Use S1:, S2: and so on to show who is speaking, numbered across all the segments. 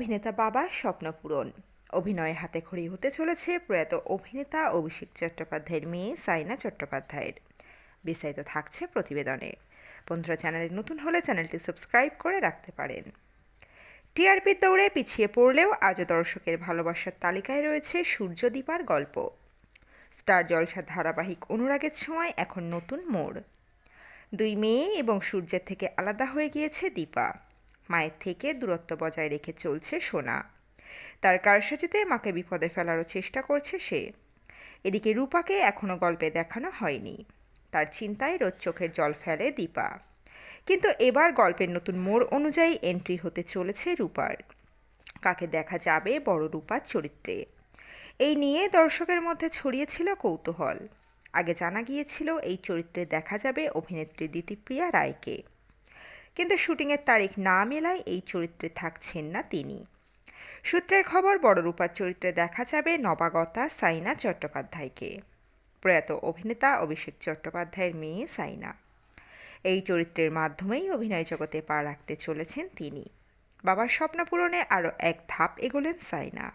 S1: অভিনেতা বাবার স্বপ্ন পূরণ। অভিনয়ে হাতে খড়ি হতে চলেছে প্রয়াত অভিনেতা অভিষেক চট্টোপাধ্যায়ের মেয়ে সাইনা চট্টোপাধ্যায়ের। বিস্তারিত থাকছে প্রতিবেদনে। বন্ধুরা, চ্যানেলে নতুন হলে চ্যানেলটি সাবস্ক্রাইব করে রাখতে পারেন। টিআরপির দৌড়ে পিছিয়ে পড়লেও আজও দর্শকের ভালোবাসার তালিকায় রয়েছে সূর্যদীপার গল্প। স্টার জলসার ধারাবাহিক অনুরাগের সময় এখন নতুন মোড়। দুই মেয়ে এবং সূর্যের থেকে আলাদা হয়ে গিয়েছে দীপা। মায়ের থেকে দূরত্ব বজায় রেখে চলছে সোনা। তার কারসাজিতে মাকে বিপদে ফেলারও চেষ্টা করছে সে। এদিকে রূপাকে এখনও গল্পে দেখানো হয়নি। তার চিন্তায় রোজ চোখের জল ফেলে দীপা। কিন্তু এবার গল্পের নতুন মোড় অনুযায়ী এন্ট্রি হতে চলেছে রূপার। কাকে দেখা যাবে বড় রূপার চরিত্রে। এই নিয়ে দর্শকের মধ্যে ছড়িয়েছিল কৌতূহল। আগে জানা গিয়েছিল এই চরিত্রে দেখা যাবে অভিনেত্রী দিতিপ্রিয়া রায়কে। কিন্তু শুটিংয়ের তারিখ না মেলায় এই চরিত্রে থাকছেন না তিনি। সূত্রের খবর, বড় রূপার চরিত্রে দেখা যাবে নবাগতা সাইনা চট্টোপাধ্যায়কে। প্রয়াত অভিনেতা অভিষেক চট্টোপাধ্যায়ের মেয়ে সাইনা। এই চরিত্রের মাধ্যমেই অভিনয় জগতে পা রাখতে চলেছেন তিনি। বাবার স্বপ্ন পূরণে আরও এক ধাপ এগোলেন সাইনা।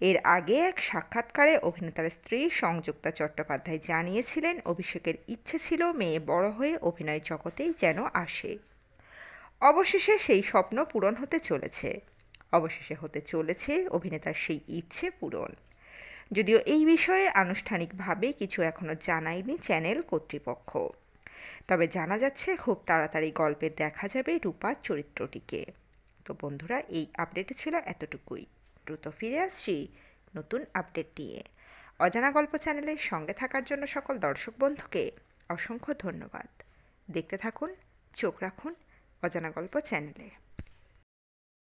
S1: এর আগে এক সাক্ষাৎকারে অভিনেতার স্ত্রী সংযুক্তা চট্টোপাধ্যায় জানিয়েছিলেন, অভিষেকের ইচ্ছে ছিল মেয়ে বড় হয়ে অভিনয় জগতেই যেন আসে। অবশেষে সেই স্বপ্ন পূরণ হতে চলেছে। অবশেষে হতে চলেছে অভিনেতার সেই ইচ্ছে পূরণ। যদিও এই বিষয়ে আনুষ্ঠানিকভাবে কিছু এখনও জানায়নি চ্যানেল কর্তৃপক্ষ। তবে জানা যাচ্ছে, খুব তাড়াতাড়ি গল্পে দেখা যাবে রূপার চরিত্রটিকে। তো বন্ধুরা, এই আপডেট ছিল এতটুকুই। দ্রুত ফিরে আসছি নতুন আপডেট নিয়ে। অজানা গল্প চ্যানেলের সঙ্গে থাকার জন্য সকল দর্শক বন্ধুকে অসংখ্য ধন্যবাদ। দেখতে থাকুন, চোখ রাখুন অজানা গল্প চ্যানেলে